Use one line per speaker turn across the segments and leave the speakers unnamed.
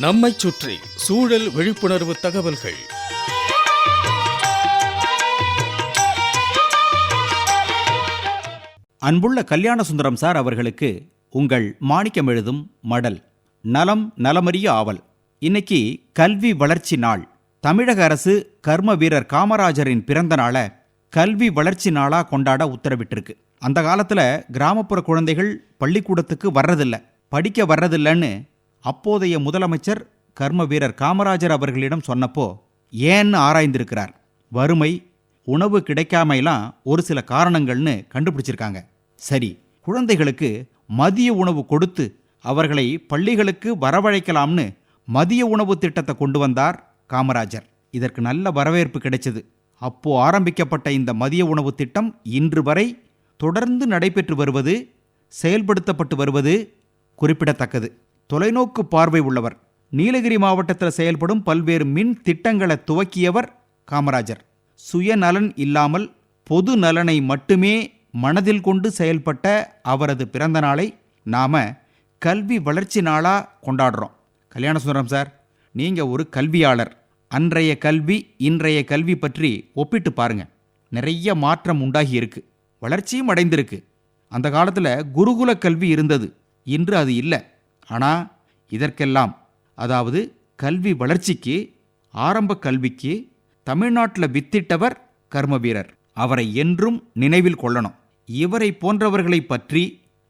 நம்மைச் சுற்றி சூழல் விழிப்புணர்வு தகவல்கள்.
அன்புள்ள கல்யாண சுந்தரம் சார் அவர்களுக்கு உங்கள் மாணிக்கம் எழுதும் மடல் நலம் நலமறிய ஆவல். இன்னைக்கு கல்வி வளர்ச்சி நாள். தமிழக அரசு கர்ம வீரர் காமராஜரின் பிறந்த நாளை கல்வி வளர்ச்சி நாளா கொண்டாட உத்தரவிட்டிருக்கு. அந்த காலத்துல கிராமப்புற குழந்தைகள் பள்ளிக்கூடத்துக்கு வர்றதில்ல படிக்க வர்றதில்லைன்னு அப்போதைய முதலமைச்சர் கர்ம வீரர் காமராஜர் அவர்களிடம் சொன்னப்போ ஏன்னு ஆராய்ந்திருக்கிறார்? வறுமை உணவு கிடைக்காமையெல்லாம் ஒரு சில காரணங்கள்னு கண்டுபிடிச்சிருக்காங்க. சரி குழந்தைகளுக்கு மதிய உணவு கொடுத்து அவர்களை பள்ளிகளுக்கு வரவழைக்கலாம்னு மதிய உணவு திட்டத்தை கொண்டு வந்தார் காமராஜர். இதற்கு நல்ல வரவேற்பு கிடைச்சது. அப்போ ஆரம்பிக்கப்பட்ட இந்த மதிய உணவு திட்டம் இன்று வரை தொடர்ந்து நடைபெற்று வருவது செயல்படுத்தப்பட்டு வருவது குறிப்பிடத்தக்கது. தொலைநோக்கு பார்வை உள்ளவர். நீலகிரி மாவட்டத்தில் செயல்படும் பல்வேறு மின் திட்டங்களை துவக்கியவர் காமராஜர். சுயநலன் இல்லாமல் பொது நலனை மட்டுமே மனதில் கொண்டு செயல்பட்ட அவரது பிறந்த நாளை நாம கல்வி வளர்ச்சி நாளா கொண்டாடுறோம். கல்யாண சுந்தரம் சார் நீங்க ஒரு கல்வியாளர். அன்றைய கல்வி இன்றைய கல்வி பற்றி ஒப்பிட்டு பாருங்க. நிறைய மாற்றம் உண்டாகி இருக்கு. வளர்ச்சியும் அடைந்திருக்கு. அந்த காலத்தில் குருகுல கல்வி இருந்தது. இன்று அது இல்லை. ஆனால் இதற்கெல்லாம் அதாவது கல்வி வளர்ச்சிக்கு ஆரம்ப கல்விக்கு தமிழ்நாட்டில் வித்திட்டவர் கர்ம வீரர் அவரை என்றும் நினைவில் கொள்ளணும். இவரை போன்றவர்களை பற்றி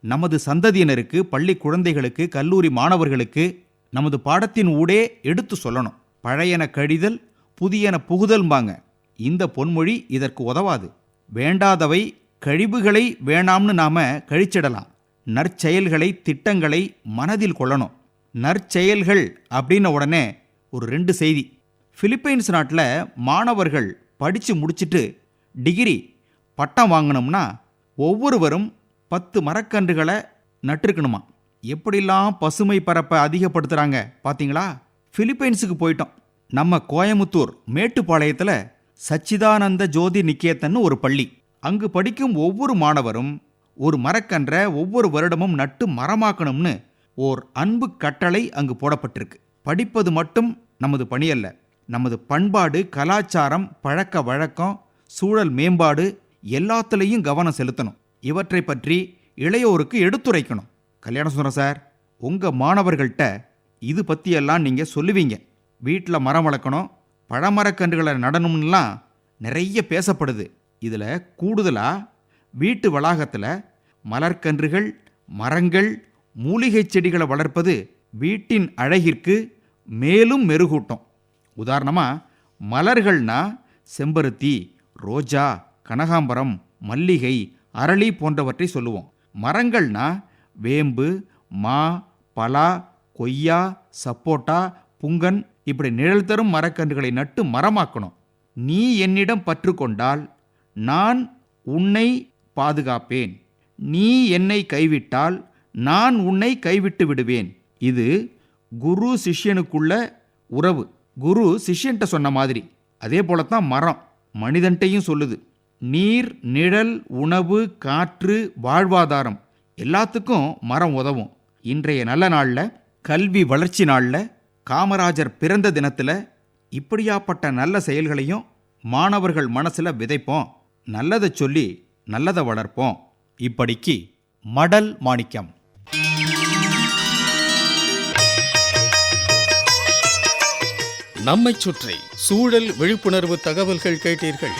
நமது சந்ததியினருக்கு பள்ளி குழந்தைகளுக்கு கல்லூரி மாணவர்களுக்கு நமது பாடத்தின் ஊடே எடுத்து சொல்லணும். பழையன கழிதல் புதியன புகுதல்பாங்க இந்த பொன்மொழி இதற்கு உதவாது. வேண்டாதவை கழிவுகளை வேணாம்னு நாம கழிச்சிடலாம். நற்செயல்களை திட்டங்களை மனதில் கொள்ளணும். நற்செயல்கள் அப்படின்ன உடனே ஒரு ரெண்டு செய்தி. பிலிப்பைன்ஸ் நாட்டில் மாணவர்கள் படித்து முடிச்சிட்டு டிகிரி பட்டம் வாங்கினோம்னா ஒவ்வொருவரும் பத்து மரக்கன்றுகளை நட்டிருக்கணுமா? எப்படிலாம் பசுமை பரப்பை அதிகப்படுத்துகிறாங்க பார்த்தீங்களா ஃபிலிப்பைன்ஸுக்கு போயிட்டோம். நம்ம கோயமுத்தூர் மேட்டுப்பாளையத்தில் சச்சிதானந்த ஜோதி நிக்கேத்தன் ஒரு பள்ளி. அங்கு படிக்கும் ஒவ்வொரு மாணவரும் ஒரு மரக்கன்றை ஒவ்வொரு வருடமும் நட்டு மரமாக்கணும்னு ஓர் அன்பு கட்டளை அங்கு போடப்பட்டிருக்கு. படிப்பது மட்டும் நமது பணியல்ல நமது பண்பாடு கலாச்சாரம் பழக்க வழக்கம் சூழல் மேம்பாடு எல்லாத்துலேயும் கவனம் செலுத்தணும். இவற்றை பற்றி இளையோருக்கு எடுத்துரைக்கணும். கல்யாண சுந்தரம் சார் உங்கள் மாணவர்கள்ட்ட இது பற்றியெல்லாம் நீங்கள் சொல்லுவீங்க. வீட்டில் மரம் வளர்க்கணும் பழமரக்கன்றுகளை நடணும்லாம் நிறைய பேசப்படுது. இதில் கூடுதலாக வீட்டு வளாகத்தில் மலர்க்கன்றுகள் மரங்கள் மூலிகைச் செடிகளை வளர்ப்பது வீட்டின் அழகிற்கு மேலும் மெருகூட்டும். உதாரணமாக மலர்கள்னா செம்பருத்தி ரோஜா கனகாம்பரம் மல்லிகை அரளி போன்றவற்றை சொல்லுவோம். மரங்கள்னா வேம்பு மா பலா கொய்யா சப்போட்டா புங்கன் இப்படி நிழல் தரும் மரக்கன்றுகளை நட்டு மரமாக்கணும். நீ என்னிடம் பற்று கொண்டால் நான் உன்னை பாதுகாப்பேன். நீ என்னை கைவிட்டால் நான் உன்னை கைவிட்டு விடுவேன். இது குரு சிஷ்யனுக்குள்ள உறவு. குரு சிஷ்யன்ட்ட சொன்ன மாதிரி. அதே போலத்தான் மரம். மனிதன்ட்டையும் சொல்லுது. நீர் நிழல் உணவு காற்று வாழ்வாதாரம் எல்லாத்துக்கும் மரம் உதவும். இன்றைய நல்ல நாளில் கல்வி வளர்ச்சி நாளில் காமராஜர் பிறந்த தினத்தில் இப்படியாப்பட்ட நல்ல செயல்களையும் மாணவர்கள் மனசில் விதைப்போம். நல்லதை சொல்லி நல்லதை வளர்ப்போம். இப்படிக்கு மடல் மாணிக்கம்.
நம்மைச் சுற்றி சூழல் விழிப்புணர்வு தகவல்கள் கேட்டீர்கள்.